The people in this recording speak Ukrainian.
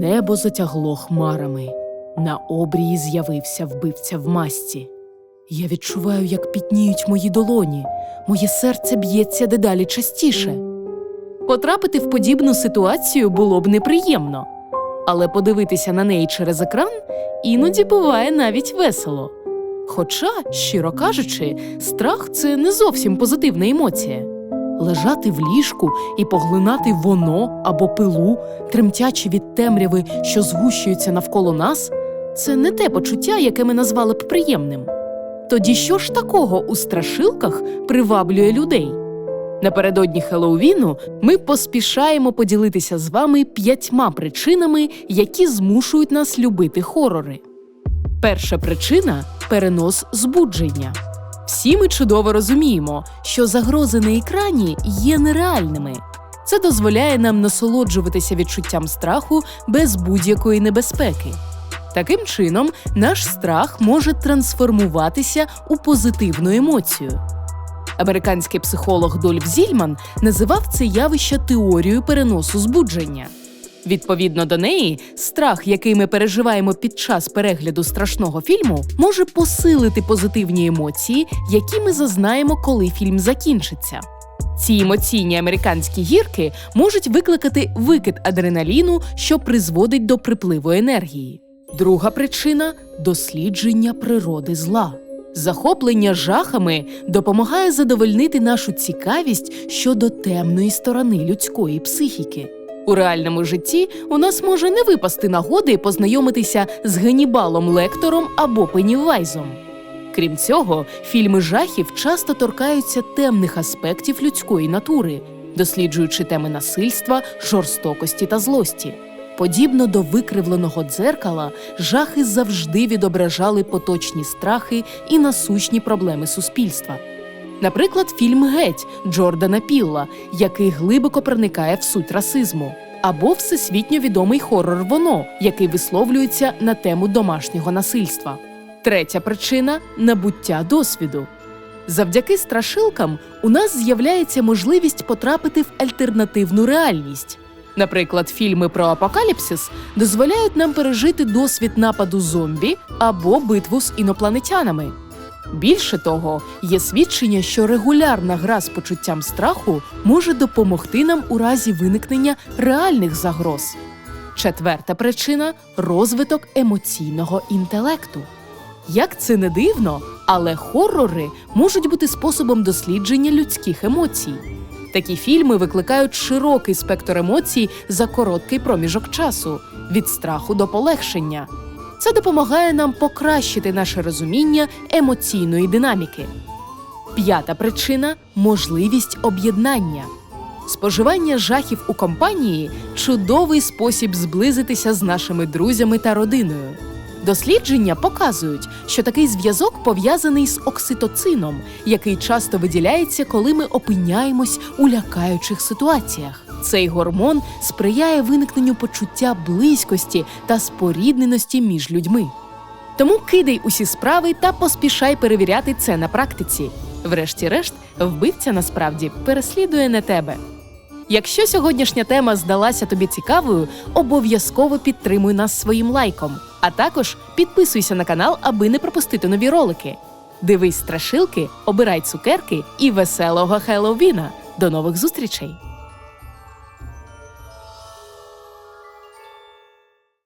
Небо затягло хмарами. На обрії з'явився вбивця в масці. Я відчуваю, як пітніють мої долоні. Моє серце б'ється дедалі частіше. Потрапити в подібну ситуацію було б неприємно, але подивитися на неї через екран іноді буває навіть весело. Хоча, щиро кажучи, страх це не зовсім позитивна емоція. Лежати в ліжку і поглинати воно або пилу, тремтячи від темряви, що згущується навколо нас, це не те почуття, яке ми назвали б приємним. Тоді що ж такого у страшилках приваблює людей? Напередодні Хеллоуіну ми поспішаємо поділитися з вами п'ятьма причинами, які змушують нас любити хорори. Перша причина перенос збудження. Всі ми чудово розуміємо, що загрози на екрані є нереальними. Це дозволяє нам насолоджуватися відчуттям страху без будь-якої небезпеки. Таким чином, наш страх може трансформуватися у позитивну емоцію. Американський психолог Дольф Зільман називав це явище теорією переносу збудження. Відповідно до неї, страх, який ми переживаємо під час перегляду страшного фільму, може посилити позитивні емоції, які ми зазнаємо, коли фільм закінчиться. Ці емоційні американські гірки можуть викликати викид адреналіну, що призводить до припливу енергії. Друга причина дослідження природи зла. Захоплення жахами допомагає задовольнити нашу цікавість щодо темної сторони людської психіки. У реальному житті у нас може не випасти нагоди познайомитися з Генібалом Лектором або Пеннівайзом. Крім цього, фільми жахів часто торкаються темних аспектів людської натури, досліджуючи теми насильства, жорстокості та злості. Подібно до викривленого дзеркала, жахи завжди відображали поточні страхи і насущні проблеми суспільства. Наприклад, фільм Геть Джордана Пілла, який глибоко проникає в суть расизму, або всесвітньо відомий хорор Воно, який висловлюється на тему домашнього насильства. Третя причина набуття досвіду. Завдяки страшилкам у нас з'являється можливість потрапити в альтернативну реальність. Наприклад, фільми про апокаліпсис дозволяють нам пережити досвід нападу зомбі або битву з інопланетянами. Більше того, є свідчення, що регулярна гра з почуттям страху може допомогти нам у разі виникнення реальних загроз. Четверта причина розвиток емоційного інтелекту. Як це не дивно, але хорори можуть бути способом дослідження людських емоцій. Такі фільми викликають широкий спектр емоцій за короткий проміжок часу від страху до полегшення. Це допомагає нам покращити наше розуміння емоційної динаміки. П'ята причина можливість об'єднання. Споживання жахів у компанії чудовий спосіб зблизитися з нашими друзями та родиною. Дослідження показують, що такий зв'язок пов'язаний з окситоцином, який часто виділяється, коли ми опиняємось у лякаючих ситуаціях. Цей гормон сприяє виникненню почуття близькості та спорідненості між людьми. Тому кидай усі справи та поспішай перевіряти це на практиці. Врешті-решт, вбивця насправді переслідує не тебе. Якщо сьогоднішня тема здалася тобі цікавою, обов'язково підтримуй нас своїм лайком. А також підписуйся на канал, аби не пропустити нові ролики. Дивись страшилки, обирай цукерки і веселого Хеллоуіна. До нових зустрічей!